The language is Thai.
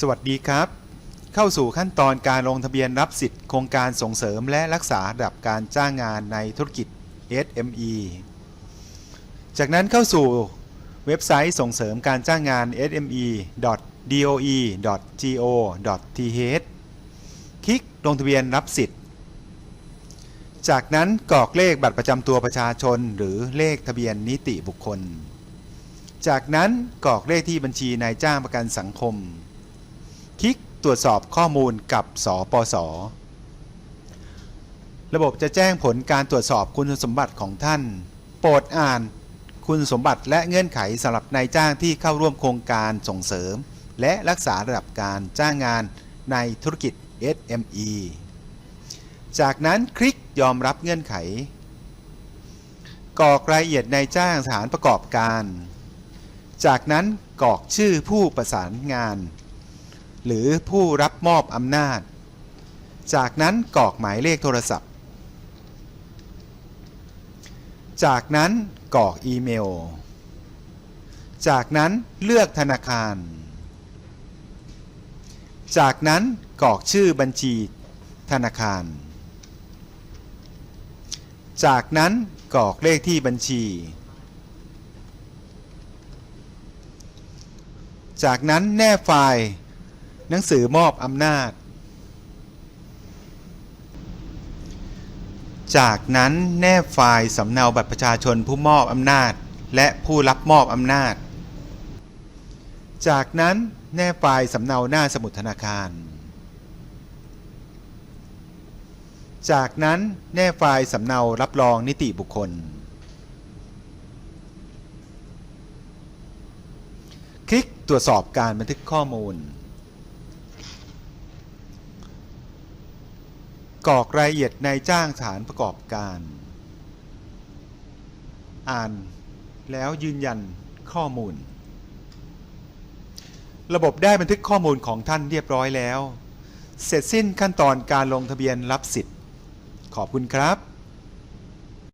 สวัสดีครับ เข้าสู่ขั้นตอนการลงทะเบียนรับสิทธิ์โครงการส่งเสริมและรักษาระดับการจ้างงานในธุรกิจ SME จากนั้นเข้าสู่เว็บไซต์ส่งเสริมการจ้างงาน sme.doe.go.th คลิกลงทะเบียนรับสิทธิ์ จากนั้นกรอกเลขบัตรประจำตัวประชาชน หรือเลขทะเบียนนิติบุคคล จากนั้นกรอกเลขที่บัญชีนายจ้างประกันสังคม คลิกตรวจสอบข้อมูลกับ สปส ระบบจะแจ้งผลการตรวจสอบคุณสมบัติของท่าน โปรดอ่านคุณสมบัติและเงื่อนไขสำหรับนายจ้างที่เข้าร่วมโครงการส่งเสริม และรักษาระดับการจ้างงานในธุรกิจ SME จากนั้นคลิกยอมรับเงื่อนไขกรอกรายละเอียดนายจ้างสถานประกอบการ จากนั้นกรอกชื่อผู้ประสานงาน หรือผู้รับมอบอำนาจ จากนั้นกรอกหมายเลขโทรศัพท์ จากนั้นกรอกอีเมล จากนั้นเลือกธนาคาร จากนั้นกรอกชื่อบัญชีธนาคาร จากนั้นกรอกเลขที่บัญชี จากนั้นแนบไฟล์ หนังสือมอบอำนาจ จากนั้นแนบไฟล์สำเนาบัตรประชาชนผู้มอบอำนาจ และผู้รับมอบอำนาจ จากนั้นแนบไฟล์สำเนาหน้าสมุดธนาคาร จากนั้นแนบไฟล์สำเนารับรองนิติบุคคลคลิกตรวจสอบการบันทึกข้อมูล กรอกรายละเอียดนายจ้างสถานประกอบการ อ่านแล้วยืนยันข้อมูล ระบบได้บันทึกข้อมูลของท่านเรียบร้อยแล้ว เสร็จสิ้นขั้นตอนการลงทะเบียนรับสิทธิ์ ขอบคุณครับ